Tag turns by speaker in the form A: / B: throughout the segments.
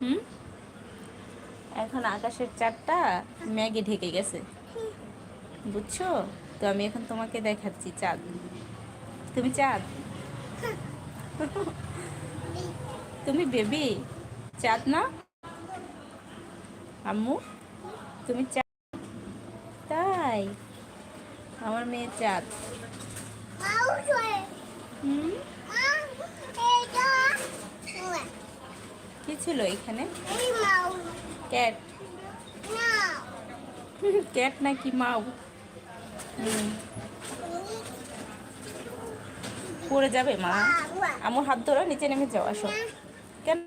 A: হুম? এখন আকাশের চারটা ম্যাগে ঢেকে গেছে। বুঝছ? তো আমি এখন তোমাকে দেখাচ্ছি চাঁদ। তুমি চাঁদ? তুমি বেবি? চাঁদ না? আম্মু? তুমি চাঁদ? তাই? আমার মেয়ে চাঁদ হুম কি ছিল এখানে? ক্যাট। ক্যাট নাকি মাউ? পড়ে যাবে মা। আমার হাত ধরো নিচে নেমে যাও আসো। কেন?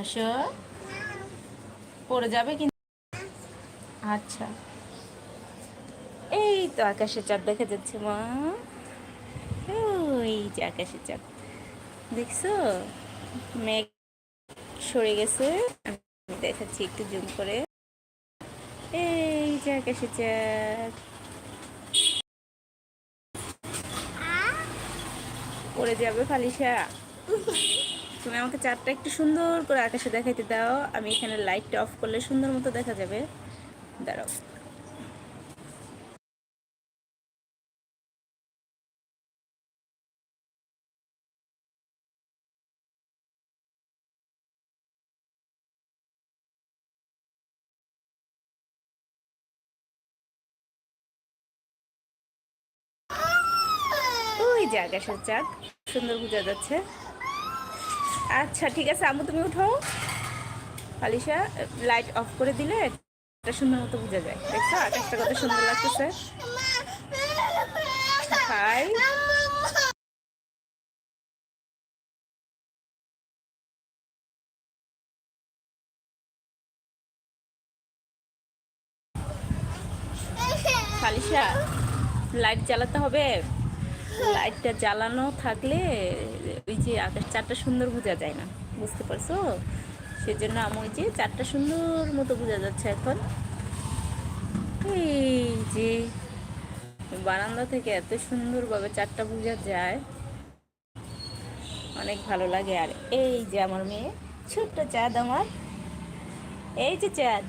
A: আসো। পড়ে যাবে কিন্তু। আচ্ছা। এই তো আকাশের চাঁদ দেখা যাচ্ছে মা। ওই যে আকাশের চাঁদ। দেখছ? মেঘ সরে গেছে। আমি দেখাচ্ছি একটু জুম করে। এই যে আকাশের চাঁদ। পড়ে যাবে ফালিশা। তুমি আমাকে চারটা একটু সুন্দর করে আকাশে দেখাইতে দাও। আমি এখানে লাইটটা অফ করলে সুন্দর মতো দেখা যাবে। দাঁড়াও ওই যে আকাশের চাঁদ সুন্দর বোঝা যাচ্ছে। আচ্ছা ঠিক আছে, আম্মু, তুমি উঠো আলিশা লাইট অফ করে দিলে এটা সুন্দর মতো বোঝা যায়। দেখছ? আকাশটা কত সুন্দর লাগতেছে। হাই লাইট জ্বালাতে হবে। লাইটটা জ্বালানো থাকলে ওই যে আকাশ চারটা সুন্দর বোঝা যায় না, বুঝতে পারছ? সেজন্য আমি ওই যে চারটা সুন্দর মতো বোঝা যাচ্ছে এখন। এই যে বারান্দা থেকে এত সুন্দরভাবে চারটা বোঝা যায়। অনেক ভালো লাগে। আর এই যে আমার মেয়ে, ছোট্ট চাঁদ আমার। এই যে চাঁদ।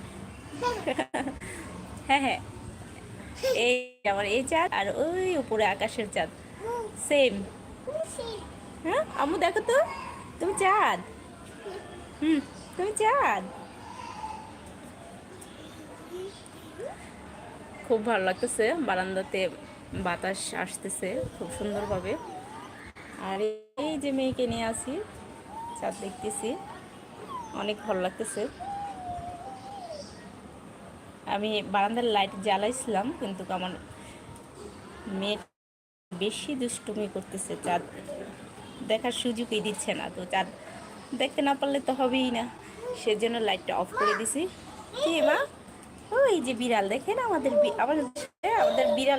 A: হ্যাঁ হ্যাঁ। এই আমার এই চাঁদ আর ওই উপরে আকাশের চাঁদ। সেম হ্যাঁ আম্মু দেখো তো। তুমি চাঁদ। হুম তুমি চাঁদ। খুব ভালো লাগতেছে। বারান্দাতে বাতাস আসতেছে খুব সুন্দরভাবে। আর এই যে মেয়েকে নিয়ে আসি চাঁদ দেখতেছি। অনেক ভালো লাগতেছে। আমি বারান্দার লাইট জ্বালাইছিলাম কিন্তু আমার মেয়ে বেশি দুষ্টুমি করতেছে চাঁদ। দেখার সুযোগই দিচ্ছে না তো চাঁদ। দেখতে না পারলে তো হবেই না। সেজন্য লাইটটা অফ করে দিছি। কি মা? ওই যে বিড়াল, দেখেন আমাদের আমাদের আমাদের বিড়াল